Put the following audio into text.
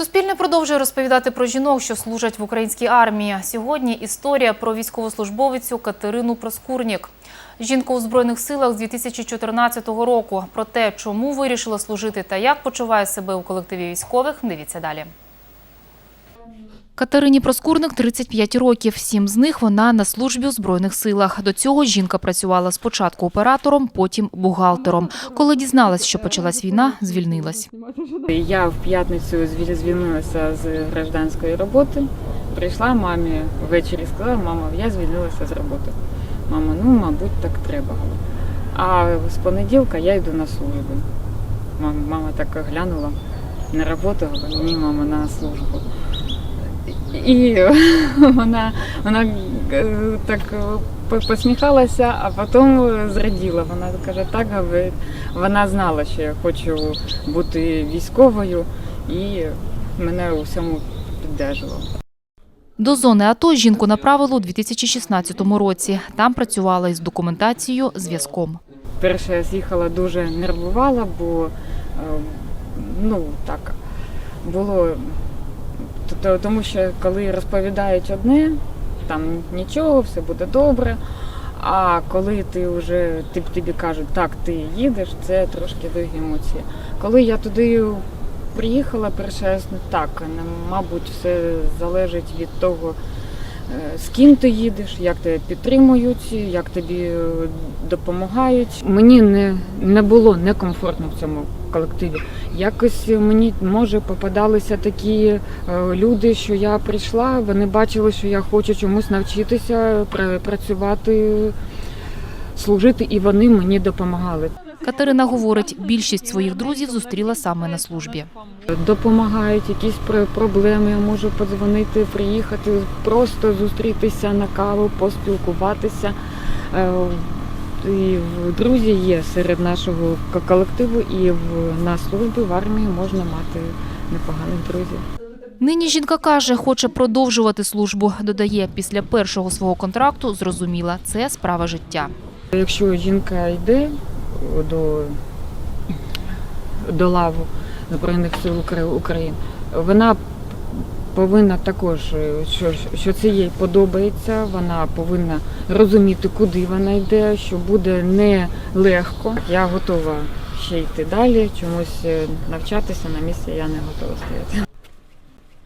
Суспільне продовжує розповідати про жінок, що служать в українській армії. Сьогодні історія про військовослужбовицю Катерину Проскурнік. Жінка у Збройних силах з 2014 року. Про те, чому вирішила служити та як почуває себе у колективі військових, дивіться далі. Катерині Проскурник 35 років. Сім з них вона на службі у Збройних силах. До цього жінка працювала спочатку оператором, потім бухгалтером. Коли дізналась, що почалась війна, звільнилась. Я в п'ятницю звіль- звільнилася з гражданської роботи. Прийшла мамі ввечері, сказала, мама, я звільнилася з роботи. Мама, ну, мабуть, так треба. А з понеділка я йду на службу. Мама, так глянула на роботу, ні, мама, на службу. І вона, вона е, так е, посміхалася, а потім зраділа. Вона каже, так говорить. Вона знала, що я хочу бути військовою і мене у всьому піддержувала. До зони АТО жінку направили у 2016 році. Там працювала із документацією, зв'язком. Перше я з'їхала дуже нервувала, бо е, ну так було тому, що коли розповідають одне, там нічого, все буде добре. А коли ти вже ти, тобі кажуть, так, ти їдеш, це трошки другі емоції. Коли я туди приїхала ну так, мабуть, все залежить від того, е, з ким ти їдеш, як тебе підтримують, як тобі е, допомагають. Мені не, не було некомфортно в цьому колективі. Якось мені може попадалися такі е, люди, що я прийшла, вони бачили, що я хочу чомусь навчитися пра- працювати, служити, і вони мені допомагали. Катерина говорить, більшість своїх друзів зустріла саме на службі. Допомагають якісь пр- проблеми, я можу подзвонити, приїхати, просто зустрітися на каву, поспілкуватися. Е, І в- друзі є серед нашого колективу, і в на службі в армії можна мати непоганих друзів. Нині жінка каже, хоче продовжувати службу. Додає, після першого свого контракту зрозуміла, це справа життя. Якщо жінка йде до, до лаву Збройних сил Укра- України, вона повинна також, е, що, що це їй подобається, вона повинна розуміти, куди вона йде, що буде нелегко. Я готова ще йти далі, чомусь е, навчатися на місці я не готова стояти.